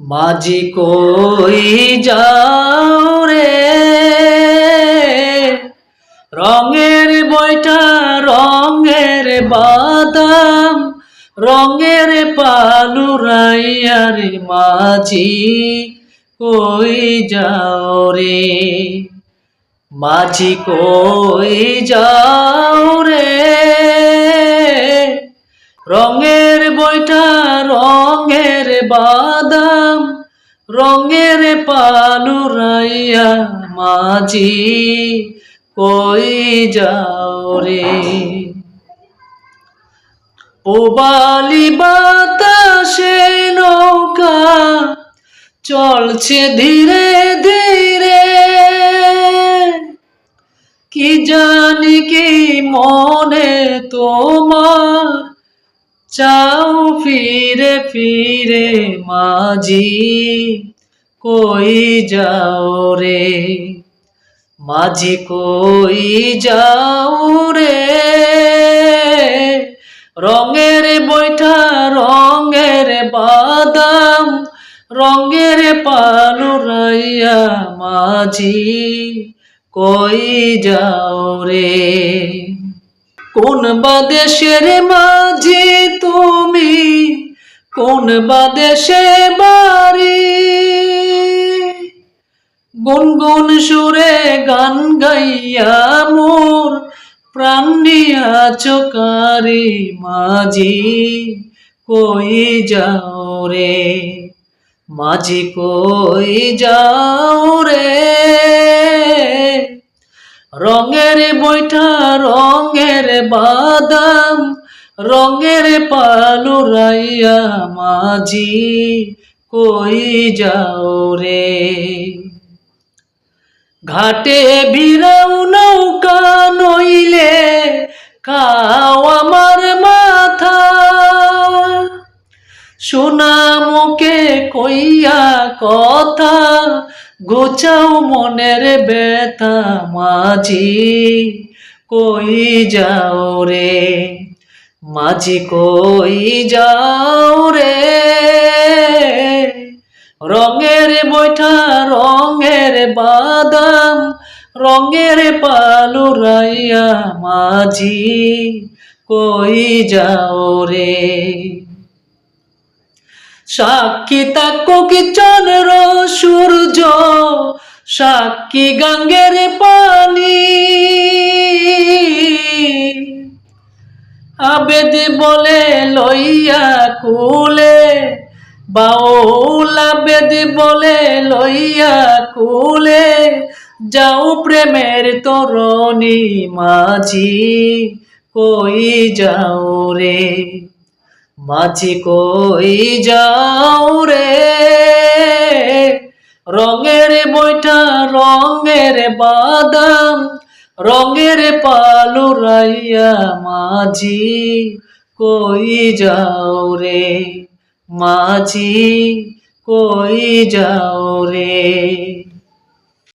মাঝি কই যাও রে? রঙের বইটা রঙের বাদাম, রঙের পালুরাইয়ার মাঝি কই যাও রে? মাঝি কই যাও রে? রঙের বইটা রঙের বাদাম, রঙের পালুরাইয়া মাঝি, কই যাও রে? পোবালি বাতাসে নৌকা, চলছে ধীরে ধীরে। কি জানি কি মনে তোমার চাও ফিরে ফিরে মাঝি, কই যাও রে? মাঝি, কই যাও রে? রঙের বৈঠা, রঙের বাদাম, রঙের পালুরাইয়া মাঝি, কই যাও রে? কোন বাদেশের মাঝি তুমি? কোন বাদেশে বাড়ি? গুনগুন সুরে গান গাইয়া মোর প্রাণ নিয়া চোকারি মাঝি, কই যাও রে? মাঝি, কই যাও রে? রঙের বৈঠা রঙের বাদাম, রঙের পালুরাইয়া মাঝি, কই যাও রে? ঘাটে ভিড়াও নৌকা নইলে খাও আমার মাথা। সোনা মুখে কইয়া কথা গোচাও মনের ব্যথা মাঝি। কই যাও রে? মাঝি কই যাও রে? রঙের বৈঠা, রঙের বাদাম, রঙের পালুরাইয়া মাঝি কই যাও রে? সাক্ষী তাকো কি চন্দ্র সূর্য? সাক্ষী গঙ্গের পানি আবেদ বলে লইয়া কুলে, বাউল আবেদ বলে লইয়া কুলে, যাও প্রেমের তরণী মাঝি, কই যাও রে? মাঝি কই যাও রে? রঙের বইটা রঙের বাদাম রঙের পালুরাইয়া মাঝি কই যাও রে মাঝি কই যাও রে?